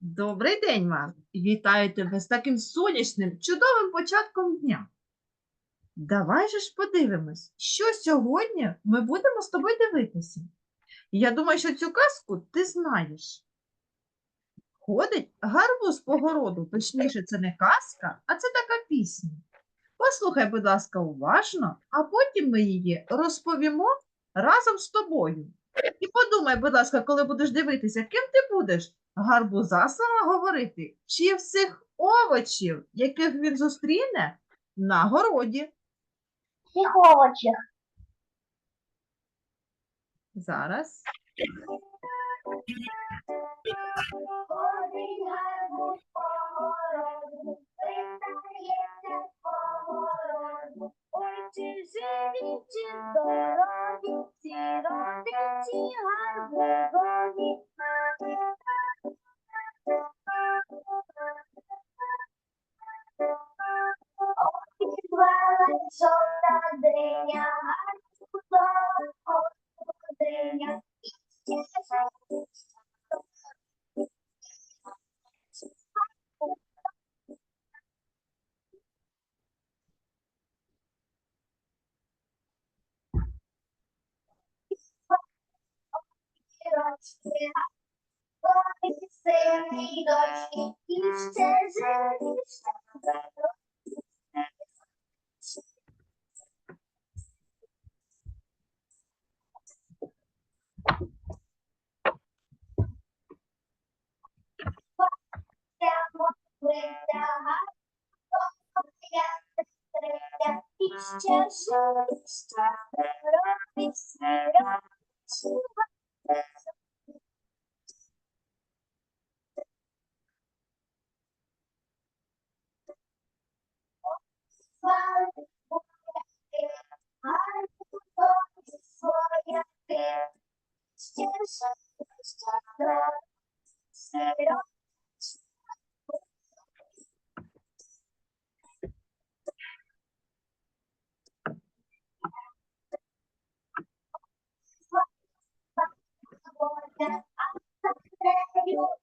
Добрий день вам. Вітаю тебе з таким сонячним, чудовим початком дня. Давай же ж подивимось, що сьогодні ми будемо з тобою дивитися. Я думаю, що цю казку ти знаєш. Ходить гарбуз по городу, точніше, це не казка, а це така пісня. Послухай, будь ласка, уважно, а потім ми її розповімо разом з тобою. І подумай, будь ласка, коли будеш дивитися, ким ти будеш? Гарбуза сама говорити, чи всіх овочів, яких він зустріне на городі. Всіх овочів. Зараз. Ходить гарбуз по городу, питається по городу. Ой, чи живі, чи здорові, Ой, жовта диня, Сини дочки, і ще живі, ще ще живі, ще здорові, всі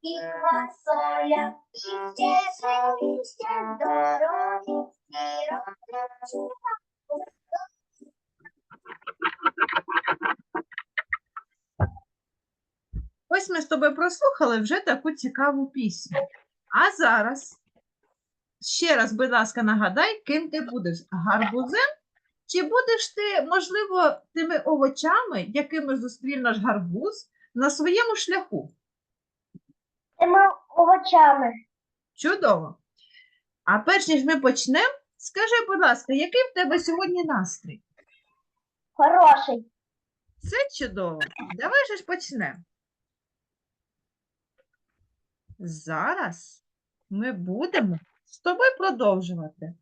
І квасоля, і ще ще здорові, всі родичі. Ось ми з тобою прослухали вже таку цікаву пісню. А зараз ще раз, будь ласка, нагадай, ким ти будеш гарбузем? Чи будеш ти, можливо, тими овочами, якими зустрів наш гарбуз на своєму шляху? Тими овочами. Чудово. А перш ніж ми почнемо, скажи, будь ласка, який в тебе сьогодні настрій? Хороший. Це чудово. Давай же ж почнемо. Зараз ми будемо з тобою продовжувати.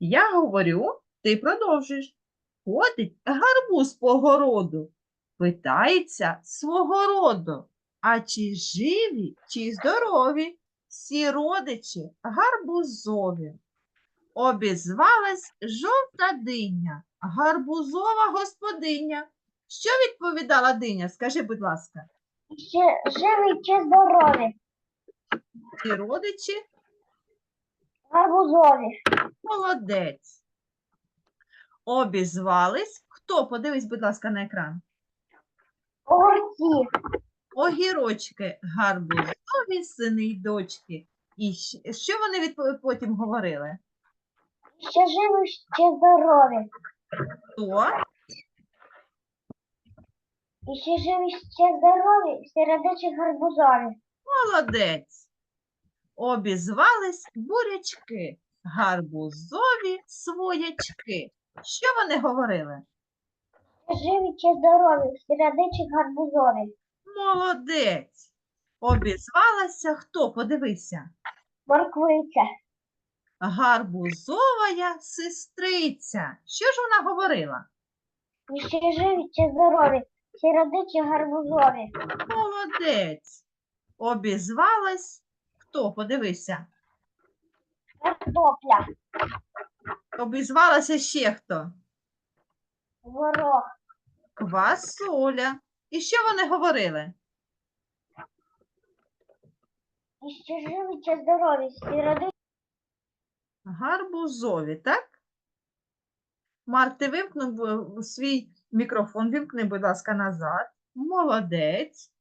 Я говорю, ти продовжуєш. Ходить гарбуз по городу, питається свого роду. А чи живі, чи здорові, всі родичі гарбузові. Обізвалась жовта диня, гарбузова господиня. Що відповідала диня? Скажи, будь ласка, живі чи здорові. ці родичі Гарбузові. молодець. Обізвались. Хто? Подивись, будь ласка, на екран. Огурці. Огірочки, гарбузові сини й дочки. І щ- що вони відпо- потім говорили? Ще живі, ще здорові. Хто? І ще живі, ще здорові, всі гарбузові. Молодець. Обізвались бурячки, гарбузові своячки. Що вони говорили? Ще живі, ще здорові, всі гарбузові. Молодець. Обізвалася хто? Подивися. Морквиця. Гарбузовая сестриця. Що ж вона говорила? І ще живі, ще здорові, всі родичі гарбузові. Молодець. Обізвалась хто? Подивися. Картопля. Обізвалася ще хто? Горох. Квасоля. І що вони говорили? і ще живі, чи здорові, всі родичі Гарбузові, так? Марк, ти вимкнув свій мікрофон, вимкни, будь ласка, назад. Молодець.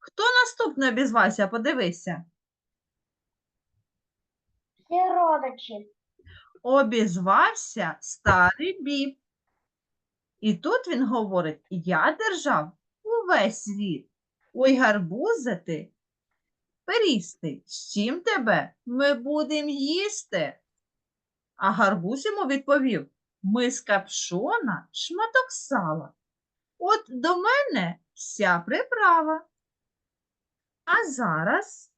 Хто наступний обізвався? Подивися. всі родичі. Обізвався старий біб. І тут він говорить: Я держав увесь світ. Ой, гарбузе ти, перістий, з чим тебе ми будем їсти? А гарбуз йому відповів: Миска пшона, шматок сала. От до мене вся приправа. А зараз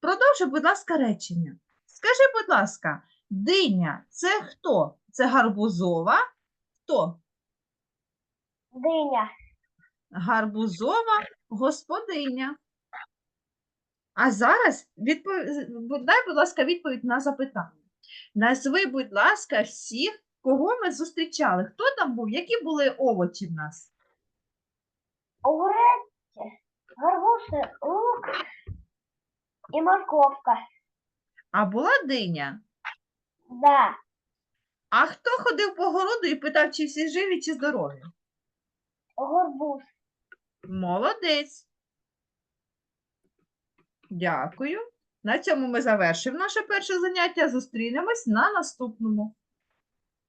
продовжуй, будь ласка, речення. Скажи, будь ласка, диня це хто? Це гарбузова? Хто? Диня. Гарбузова господиня. А зараз відпов... дай, будь ласка, відповідь на запитання. Назви, будь ласка, всіх, кого ми зустрічали. Хто там був? Які були овочі в нас? Огурець, гарбузи, лук і морковка. А була диня? Да. А хто ходив по городу і питав, чи всі живі, чи здорові? Горбуз. Молодець. Дякую. На цьому ми завершимо наше перше заняття. Зустрінемось на наступному.